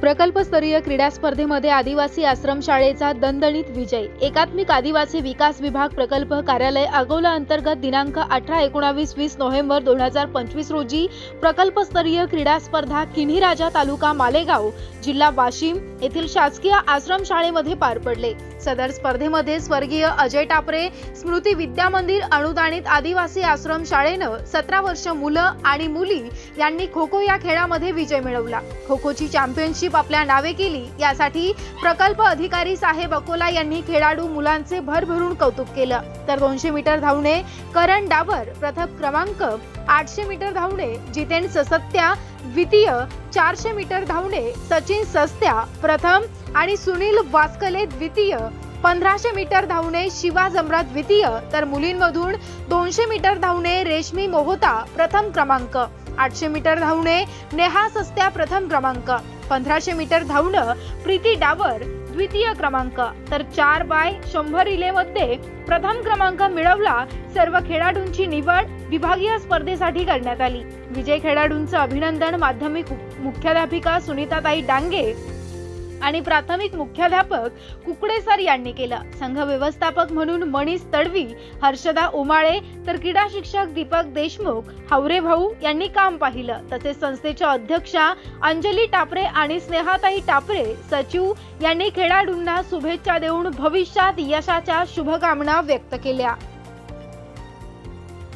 प्रकल्पस्तरीय क्रीडा स्पर्धेमध्ये आदिवासी आश्रमशाळेचा दणदणीत विजय. एकात्मिक आदिवासी विकास विभाग प्रकल्प कार्यालय अगोला अंतर्गत दिनांक अठरा एकोणावीस वीस नोव्हेंबर दोन हजार पंचवीस रोजी प्रकल्पस्तरीय क्रीडा स्पर्धा किन्हीराजा तालुका मालेगाव जिल्हा वाशिम येथील शासकीय आश्रमशाळेमध्ये पार पडले. सदर स्पर्धेमध्ये स्वर्गीय अजय टापरे स्मृती विद्या मंदिर अनुदानित आदिवासी आश्रम शाळेनं सतरा वर्ष मुलं आणि मुली यांनी खो खो या खेळामध्ये विजय मिळवला. खो खोची चॅम्पियनशिप आपल्या नावे केली. यासाठी प्रकल्प अधिकारी साहेब अकोला यांनी खेळाडू मुलांचे भरभरून कौतुक केलं. तर दोनशे मीटर धावणे करण डाबर प्रथम क्रमांक आठशे मीटर धावणे जितेन ससत्या द्वितीय चारशे मीटर धावणे सचिन सस्त्या प्रथम आणि सुनील वास्कले द्वितीय पंधराशे मीटर धावणे शिवा जमरा द्वितीय तर मुलींमधून दोनशे मीटर धावणे रेशमी मोहोता प्रथम क्रमांक. आठशे मीटर धावणे नेहा सस्त्या प्रथम क्रमांक. पंधराशे मीटर धावणं प्रीती डावर द्वितीय क्रमांक. तर चार बाय शंभर रिले मध्ये प्रथम क्रमांक मिळवला सर्व खेळाडूंची निवड विभागीय स्पर्धेसाठी करण्यात आली. विजय खेळाडूंचं अभिनंदन माध्यमिक मुख्याध्यापिका सुनीताताई डांगे आणि प्राथमिक मुख्याध्यापक कुकडे सर यांनी केलं. संघ व्यवस्थापक म्हणून मनीष तडवी हर्षदा उमाळे तर क्रीडा शिक्षक दीपक देशमुख हावरे भाऊ यांनी काम पाहिलं. तसेच संस्थेच्या अध्यक्षा अंजली टापरे आणि स्नेहाताई टापरे सचिव यांनी खेळाडूंना शुभेच्छा देऊन भविष्यात यशाच्या शुभकामना व्यक्त केल्या.